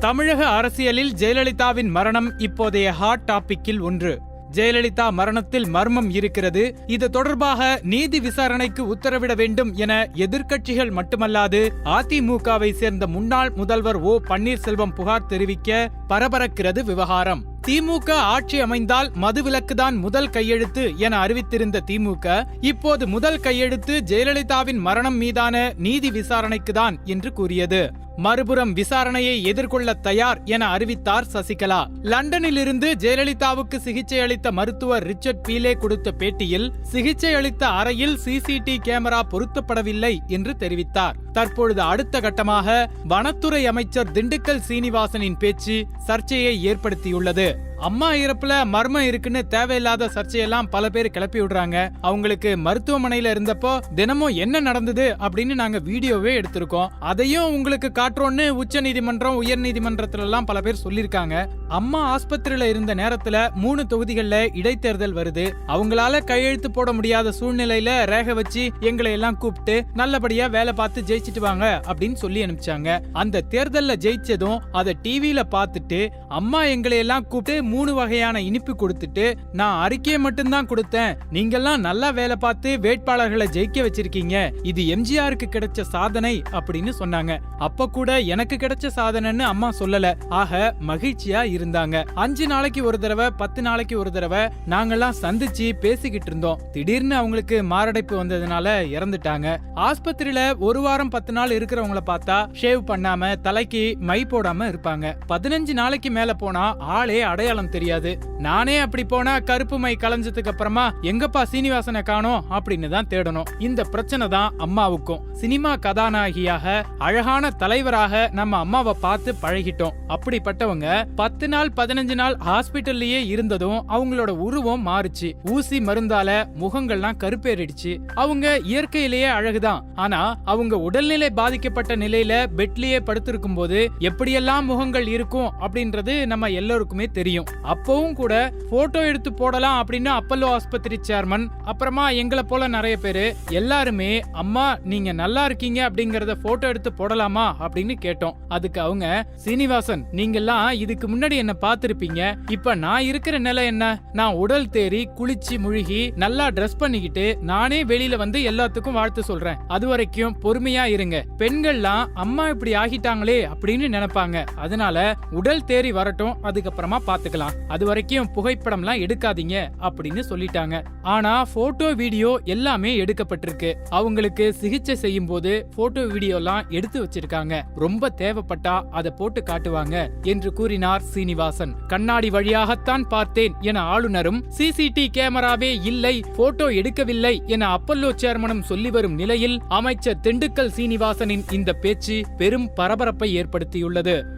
தமிழக அரசியலில் ஜெயலலிதாவின் மரணம் இப்போதைய ஹாட் டாபிக்கில் ஒன்று. ஜெயலலிதா மரணத்தில் மர்மம் இருக்கிறது. இது தொடர்பாக நீதி விசாரணைக்கு உத்தரவிட வேண்டும் என எதிர்க்கட்சிகள் மட்டுமல்லாது அதிமுகவை சேர்ந்த முன்னாள் முதல்வர் ஓ பன்னீர்செல்வம் புகார் தெரிவிக்க பரபரக்கிறது விவகாரம். திமுக ஆட்சி அமைந்தால் மதுவிலக்குதான் முதல் கையெழுத்து என அறிவித்திருந்த திமுக இப்போது முதல் கையெழுத்து ஜெயலலிதாவின் மரணம் மீதான நீதி விசாரணைக்குதான் என்று கூறியது. மறுபுறம் விசாரணையை எதிர்கொள்ள தயார் என அறிவித்தார் சசிகலா. லண்டனிலிருந்து ஜெயலலிதாவுக்கு சிகிச்சை அளித்த மருத்துவர் ரிச்சர்ட் பீலே கொடுத்த பேட்டியில் சிகிச்சை அளித்த அறையில் சிசிடி கேமரா பொருத்தப்படவில்லை என்று தெரிவித்தார். தற்பொழுது அடுத்த கட்டமாக வனத்துறை அமைச்சர் திண்டுக்கல் சீனிவாசனின் பேச்சு சர்ச்சையை ஏற்படுத்தியுள்ளது. அம்மா இறப்புல மர்மம் இருக்குன்னு தேவையில்லாத சர்ச்சையெல்லாம் பல பேர் கிளப்பி விடுறாங்க. அவங்களுக்கு மருத்துவமனையில இருந்தப்போ தினமும் என்ன நடந்தது அப்படின்னு நாங்க வீடியோவே எடுத்திருக்கோம். அதையும் உங்களுக்கு காட்டுறோம்னு உச்ச நீதிமன்றம் உயர் நீதிமன்றத்துல எல்லாம் பல பேர் சொல்லியிருக்காங்க. அம்மா ஆஸ்பத்திரியில இருந்த நேரத்துல மூணு தொகுதிகள்ல இடைத்தேர்தல் வருது. அவங்களால கையெழுத்து போட முடியாத சூழ்நிலையில ரேக வச்சு எங்களை எல்லாம் கூப்பிட்டு நல்லபடியா வேலை பார்த்து ஜெயிச்சிட்டு வாங்க அப்படின்னு சொல்லி அனுப்பிச்சாங்க. அந்த தேர்தல்ல ஜெயிச்சதும் அதை டிவியில பார்த்துட்டு அம்மா எங்களை எல்லாம் கூப்பிட்டு மூணு வகையான இனிப்பு கொடுத்துட்டு நான் அறிக்கையை மட்டும்தான் கொடுத்தேன். நீங்கெல்லாம் நல்லா வேலை பார்த்து வேட்பாளர்களை ஜெயிக்க வச்சிருக்கீங்க. இது எம்ஜிஆருக்கு கிடைச்ச சாதனை அப்படின்னு சொன்னாங்க. அப்ப கூட எனக்கு கிடைச்ச சாதனைன்னு அம்மா சொல்லல. ஆக மகிழ்ச்சியா இருந்தாங்க. அஞ்சு நாளைக்கு ஒரு தடவை பத்து நாளைக்கு ஒரு தடவை நாங்கெல்லாம் சந்திச்சு பேசிக்கிட்டு இருந்தோம். திடீர்னு அவங்களுக்கு மாரடைப்பு வந்ததுனால இறந்துட்டாங்க. ஆஸ்பத்திரியில ஒரு வாரம் பத்து நாள் இருக்கிறவங்கள பார்த்தா ஷேவ் பண்ணாம தலைக்கு மை போடாம இருப்பாங்க. பதினஞ்சு நாளைக்கு மேல போனா ஆளே அடையாளம் தெரியாது. நானே அப்படி போனா கருப்பு மை கலைஞ்சதுக்கு அப்புறமா எங்கப்பா சீனிவாசனை காணோம்? அப்படின்னு தான் தேடணும். இந்த பிரச்சனை தான் அம்மாவுக்கும். சினிமா கதாநாயகியாக அழகான தலைவராக நம்ம அம்மாவை பார்த்து பழகிட்டோம். அப்படிப்பட்டவங்க பத்து நாள் பதினஞ்சு நாள் ஹாஸ்பிட்டல்லயே இருந்ததும் அவங்களோட உருவம் மாறுச்சு. ஊசி மருந்தால முகங்கள்லாம் கருப்பேறிடுச்சு. அவங்க இயற்கையிலேயே அழகுதான். ஆனா அவங்க உடல்நிலை பாதிக்கப்பட்ட நிலையில பெட்லயே படுத்திருக்கும் போது எப்படியெல்லாம் முகங்கள் இருக்கும்? அப்படின்றது நம்ம எல்லாருக்குமே தெரியும். அப்பவும் கூட போட்டோ எடுத்து போடலாம் அப்படின்னு அப்பல்லோ ஆஸ்பத்திரி சேர்மன் அப்புறமா எங்களை போல நிறைய பேரு எல்லாருமே அம்மா நீங்க நல்லா இருக்கீங்க அப்படிங்கறத போட்டோ எடுத்து போடலாமா அப்படின்னு கேட்டோம். அதுக்கு அவங்க சீனிவாசன் நீங்கெல்லாம் இதுக்கு முன்னாடி என்ன பார்த்துருப்பீங்க. இப்ப நான் இருக்கிற நிலை என்ன? நான் உடல் தேறி குளிச்சு முழுகி நல்லா ட்ரெஸ் பண்ணிக்கிட்டு நானே வெளியில வந்து எல்லாத்துக்கும் வாழ்த்து சொல்றேன். அது வரைக்கும் பொறுமையா இருங்க. பெண்கள்லாம் அம்மா இப்படி ஆகிட்டாங்களே அப்படின்னு நினைப்பாங்க. அதனால உடல் தேறி வரட்டும் அதுக்கப்புறமா பாத்துக்கலாம் அது வரைக்கும் புகைப்படம்லாம் எடுக்காதீங்க அப்படின்னு சொல்லிட்டாங்க. ஆனா போட்டோ வீடியோ எல்லாமே எடுக்கப்பட்டிருக்கு. அவங்களுக்கு சிகிச்சை செய்யும் போது போட்டோ வீடியோலாம் எடுத்து வச்சிருக்காங்க. ரொம்ப தேவைப்பட்டா அதை போட்டு காட்டுவாங்க என்று கூறினார் சீனிவாசன். கண்ணாடி வழியாகத்தான் பார்த்தேன் என ஆளுநரும் சிசிடி கேமராவே இல்லை போட்டோ எடுக்கவில்லை என அப்பல்லோ சேர்மனும் சொல்லி வரும் நிலையில் அமைச்சர் திண்டுக்கல் சீனிவாசனின் இந்த பேச்சு பெரும் பரபரப்பை ஏற்படுத்தியுள்ளது.